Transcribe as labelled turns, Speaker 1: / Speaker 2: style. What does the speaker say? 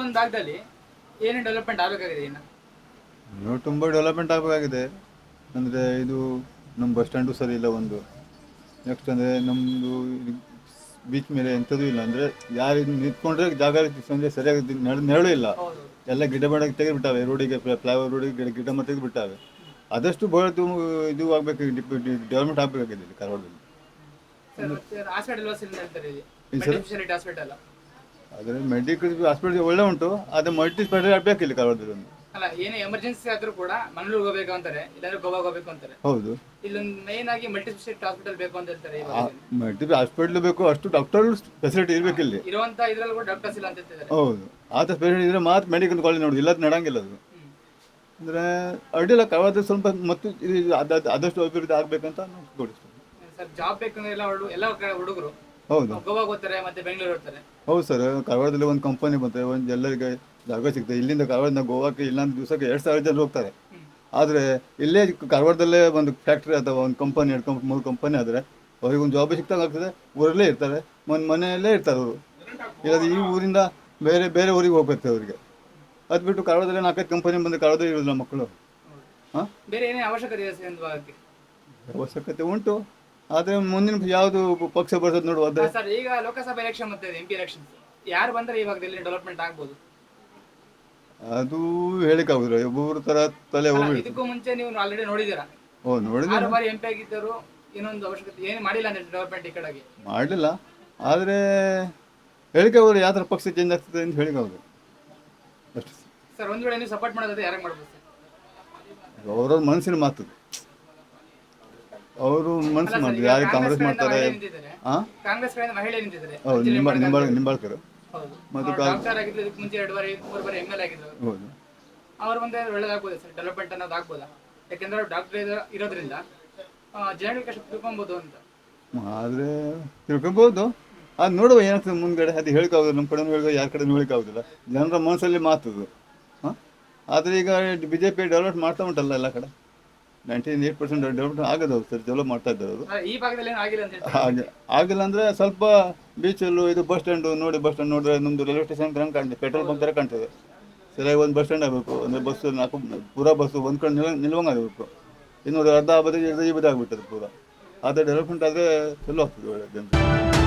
Speaker 1: ಒಂದು ಭಾಗದಲ್ಲಿ ಏನೇನು ಡೆವಲಪ್ಮೆಂಟ್ ಆಗಬೇಕಾಗಿದೆ ಇನ್ನು?
Speaker 2: ಇನ್ನು ತುಂಬ ಡೆವಲಪ್ಮೆಂಟ್ ಆಗಬೇಕಾಗಿದೆ. ಅಂದರೆ ಇದು ನಮ್ಮ ಬಸ್ ಸ್ಟ್ಯಾಂಡು ಸರಿ ಇಲ್ಲ ಒಂದು. ನೆಕ್ಸ್ಟ್ ಅಂದರೆ ನಮ್ಮದು ಬೀಚ್ ಮೇಲೆ ಎಂಥದ್ದು ಇಲ್ಲ. ಅಂದರೆ ಯಾರು ನಿಂತ್ಕೊಂಡ್ರೆ ಜಾಗ ಅಂದರೆ ಸರಿಯಾಗಿ ನೆರಳು ಇಲ್ಲ. ಎಲ್ಲ ಗಿಡ ಮರ ತೆಗೆದುಬಿಟ್ಟಾವೆ. ರೋಡಿಗೆ ಫ್ಲೈಓವರ್ ರೋಡಿಗೆ ಗಿಡ ಗಿಡ ಮರ ತೆಗೆದುಬಿಟ್ಟಾವೆ. ಆದಷ್ಟು ಬಹಳ ಇದು ಆಗಬೇಕು ಡೆವಲಪ್ಮೆಂಟ್ ಆಗಬೇಕಾಗಿದೆ ಇಲ್ಲಿ ಕಾರವಾರದಲ್ಲಿ
Speaker 1: ಹೇಳ್ತಾರೆ
Speaker 2: ಆದರೆ ಮೆಡಿಕಲ್ ಹಾಸ್ಪಿಟಲ್ ಒಳ್ಳೆ ಉಂಟು ಆದರೆ ಮಲ್ಟಿ ಸ್ಪೆಷಾಲಿಟಿ ಬೇಕು ಇಲ್ಲಿ ಕಾರವಾರದಲ್ಲಿ
Speaker 1: ಅಲ್ಲ ಏನೇ ಎಮರ್ಜೆನ್ಸಿ ಆದ್ರೂ ಕೂಡ ಮಂಗಳೂರಿಗೆ ಹೋಗ್ಬೇಕು ಅಂತಾರೆ ಇಲ್ಲಾಂದ್ರೆ ಗೋವಾಗೆ ಹೋಗ್ಬೇಕು ಅಂತಾರೆ.
Speaker 2: ಹೌದು.
Speaker 1: ಇಲ್ಲೊಂದು ಮೇನ್ ಆಗಿ ಮಲ್ಟಿ ಸ್ಪೆಷಾಲಿಟಿ ಹಾಸ್ಪಿಟಲ್ ಬೇಕು ಅಂತ ಹೇಳ್ತಾರೆ ಇವಾಗ.
Speaker 2: ಮಲ್ಟಿ ಹಾಸ್ಪಿಟ್ಲ್ ಬೇಕು ಅಷ್ಟು ಡಾಕ್ಟರ್ ಫೆಸಿಲಿಟಿ ಇರಬೇಕು ಇಲ್ಲಿ.
Speaker 1: ಇರುವಂತ ಇದ್ರಲ್ಲಿ ಕೂಡ ಡಾಕ್ಟರ್ಸ್ ಇಲ್ಲ ಅಂತ ಹೇಳ್ತಿದ್ದಾರೆ.
Speaker 2: ಹೌದು. ಆತ ಸ್ಪೆಷಾಲಿಟಿ ಇದ್ರೆ ಮಾತ್ರ ಮೆಡಿಕಲ್ ಕಾಲೇಜ್ ನೋಡುದು ಇಲ್ಲ ನಡಂಗಿಲ್ಲ ಅದು.
Speaker 1: ಅಂದ್ರೆ
Speaker 2: ಅಂದರೆ ಅಡ್ಡಿಲ್ಲ ಕವಾದ ಸ್ವಲ್ಪ ಮತ್ತು ಇದು ಅದ- ಆದಷ್ಟು ಅಭಿವೃದ್ಧಿ ಆಗ್ಬೇಕಂತ ನಾವು ಕೊಡಿಸ್ತೀವಿ
Speaker 1: ಸರ್ ಜಾಬ್ ಬೇಕಂದ್ರೆ ಎಲ್ಲ ಹುಡು ಎಲ್ಲ ಕಡೆ ಹುಡುಗರು
Speaker 2: ಹೌದು.
Speaker 1: ಗೋವಾಗೆ ಹೋಗ್ತಾರೆ ಮತ್ತೆ ಬೆಂಗಳೂರು ಹೋಗ್ತಾರೆ.
Speaker 2: ಹೌದು ಸರ್ ಕಾರವಾರದಲ್ಲಿ ಒಂದು ಕಂಪನಿ ಬಂತೆ ಒಂದು ಎಲ್ಲರಿಗೆ ಜಾಗ ಸಿಗ್ತದೆ. ಇಲ್ಲಿಂದ ಕಾರವಾರದಿಂದ ಗೋವಾಕ್ಕೆ ಇಲ್ಲಾಂದ್ರೆ ದಿವಸಕ್ಕೆ ಎರಡು ಸಾವಿರ ಜನ ಹೋಗ್ತಾರೆ. ಆದರೆ ಇಲ್ಲೇ ಕಾರವಾರದಲ್ಲೇ ಒಂದು ಫ್ಯಾಕ್ಟ್ರಿ ಅಥವಾ ಒಂದು ಕಂಪನಿ ಎರಡು ಕಂಪ್ ಮೂರು ಕಂಪನಿ ಆದರೆ ಅವ್ರಿಗೆ ಒಂದು ಜಾಬ್ ಸಿಕ್ತಂಗೆ ಆಗ್ತದೆ. ಊರಲ್ಲೇ ಇರ್ತಾರೆ ಮನೆ ಮನೆಯಲ್ಲೇ ಇರ್ತಾರೆ ಅವರು. ಇಲ್ಲದೆ ಈ ಊರಿಂದ ಬೇರೆ ಬೇರೆ ಊರಿಗೆ ಹೋಗ್ಬೇಕು ಅವರಿಗೆ. ಅದು ಬಿಟ್ಟು ಕಾರವಾರದಲ್ಲಿ ನಾಲ್ಕೈದು ಕಂಪನಿ ಬಂದು ಕಾರವಾರದಲ್ಲಿ ಇರೋದಿಲ್ಲ ಮಕ್ಕಳು. ಹಾಂ?
Speaker 1: ಬೇರೆ ಏನೇ ಅವಶ್ಯಕತೆ
Speaker 2: ಅವಶ್ಯಕತೆ ಉಂಟು. ಆದರೆ ಮುಂದಿನ ಯಾವುದು ಪಕ್ಷ ಬರ್ತದೆ ನೋಡುವ ಅದೇ.
Speaker 1: ಸರ್ ಈಗ ಲೋಕಸಭೆ ಎಲೆಕ್ಷನ್ ಮತ್ತೆ ಎಂ ಪಿ ಎಲೆಕ್ಷನ್ ಯಾರು ಬಂದ್ರೆ ಇವಾಗ ಭಾಗದಲ್ಲಿ ಡೆವಲಪ್ಮೆಂಟ್ ಆಗ್ಬೋದು?
Speaker 2: ಅದು ಹೇಳಿಕಾಗುದಿಲ್ಲ ಒಬ್ಬೊಬ್ಬರ ತರ ತಲೆ
Speaker 1: ಅಲ್ಲ,
Speaker 2: ಹೋಗಿ
Speaker 1: ಇದಕ್ಕೂ ಮುಂಚೆ ನೀವು ಆಲ್ರೆಡಿ ನೋಡಿದ್ದೀರಾ?
Speaker 2: ಓ ನೋಡಿದ್ರೆ
Speaker 1: ಆರು ಬಾರಿ ಎಂ ಪಿ ಆಗಿದ್ದರು ಇನ್ನೊಂದು ಅವಶ್ಯಕತೆ ಏನು ಮಾಡಿಲ್ಲ ಅಂದ್ರೆ ಡೆವಲಪ್ಮೆಂಟ್ ಈ ಕಡೆಗೆ?
Speaker 2: ಮಾಡಲಿಲ್ಲ ಆದ್ರೆ ಹೇಳಿಕೆ ಅವರು ಯಾವ ಥರ ಪಕ್ಷ ಚೇಂಜ್ ಆಗ್ತದೆ ಅಂತ ಹೇಳಿಕೆ ಅಷ್ಟು.
Speaker 1: ಸರ್ ಒಂದ್ ವೇಳೆ ನೀವು ಸಪೋರ್ಟ್ ಮಾಡೋದಾದ್ರೆ ಯಾರಿಗೆ ಮಾಡ್ಬೋದು ಸರ್?
Speaker 2: ಅವ್ರವ್ರ ಮನಸ್ಸಿನ ಮಾತು ಅವರು ಮನಸ್ಸು
Speaker 1: ಮಾಡಿದ್ರು.
Speaker 2: ಯಾರಿಗೆ
Speaker 1: ಕಾಂಗ್ರೆಸ್
Speaker 2: ಮಾಡ್ತಾರೆ?
Speaker 1: ಮಹಿಳೆ ಕಾಂಗ್ರೆಸ್ ಕಡೆಯಿಂದ ಮಹಿಳೆ ನಿಂತಿದ್ದಾರೆ.
Speaker 2: ಹೌದು
Speaker 1: ಅಂಜಲಿ
Speaker 2: ನಿಂಬಾಳ್
Speaker 1: ಮಡ್ಗಾರ್
Speaker 2: ನಿಂಬಾಳ್ಕರ್
Speaker 1: ಹೌದು.
Speaker 2: ಮತ್ತು
Speaker 1: ಅವ್ರು ಡಾಕ್ಟರ್ ಆಗಿದ್ದು ಇದಕ್ಕೆ ಮುಂಚೆ ಎರಡು ಬಾರಿ ಮೂರು ಬಾರಿ ಎಂ ಎಲ್ ಆಗಿದ್ರು
Speaker 2: ಹೌದು.
Speaker 1: ಅವ್ರ ಮುಂದೆ ಒಳ್ಳೇದಾಗ್ಬೋದು ಸರ್? ಡೆವಲಪ್ಮೆಂಟ್ ಅನ್ನೋದು ಆಗ್ಬೋದಾ? ಯಾಕೆಂದ್ರೆ ಡಾಕ್ಟರ್ ಇರೋದ್ರಿಂದ ಆ, ಜನಗಳಿಗೆ ಕಷ್ಟ ತಿಳ್ಕೊಬೋದು ಅಂತ.
Speaker 2: ಆದರೆ ತಿಳ್ಕೊಬೋದು. ಅದು ನೋಡುವ ಏನಾಗ್ತದೆ ಮುಂದ್ಗಡೆ. ಅದು ಹೇಳಿಕಾಗುದಿಲ್ಲ ನಮ್ಮ ಕಡೆನೂ ಹೇಳಿಕ ಯಾರ ಕಡೆನೂ ಹೇಳಿಕಾಗುದಿಲ್ಲ ಜನರ ಮನಸ್ಸಲ್ಲಿ ಮಾತದು. ಹಾಂ? ಆದರೆ ಈಗ ಬಿಜೆಪಿ ಜೆ ಪಿ ಡೆವಲಪ್ ಮಾಡ್ತಾ ಉಂಟಲ್ಲ ಎಲ್ಲ ಕಡೆ. ನೈಂಟಿ ಏಟ್ ಪರ್ಸೆಂಟ್ ಡೆವಲಪ್ ಆಗೋದು ಸರ್ ಡೆವಲಪ್ ಮಾಡ್ತಾ ಇದ್ದಾರೆ ಅವರು
Speaker 1: ಈ ಭಾಗದಲ್ಲಿ ಏನು ಆಗಿಲ್ಲ ಅಂತ ಹೇಳ್ತಾರೆ?
Speaker 2: ಹಾಗೆ ಆಗಿಲ್ಲ ಅಂದರೆ ಸ್ವಲ್ಪ ಬೀಚಲ್ಲೂ ಇದು ಬಸ್ ಸ್ಟ್ಯಾಂಡು ನೋಡಿ ಬಸ್ ಸ್ಟ್ಯಾಂಡ್ ನೋಡಿದ್ರೆ ನಮ್ದು ರೈಲ್ವೆ ಸ್ಟೇಷನ್ ಹಂಗೆ ಕಾಣ್ತದೆ? ಪೆಟ್ರೋಲ್ ಬಂಕ್ ಥರ ಕಾಣ್ತದೆ. ಸರಿಯಾಗಿ ಒಂದು ಬಸ್ ಸ್ಟ್ಯಾಂಡ್ ಆಗಬೇಕು ಅಂದರೆ ಬಸ್ ನಾಲ್ಕು ಪೂರಾ ಬಸ್ಸು ಒಂದು ಕಡೆ ನಿಲ್ ನಿಲ್ವಂಗೆ ಆಗಬೇಕು. ಇನ್ನೊಂದು ಅರ್ಧ ಬದಿ ಈ ಬದಿ ಆಗಿಬಿಟ್ಟದೆ ಪೂರಾ. ಆದರೆ ಡೆವಲಪ್ಮೆಂಟ್ ಆದರೆ ಚಲೋ ಆಗ್ತದೆ ಒಳ್ಳೆ ಜನರಿಗೆ.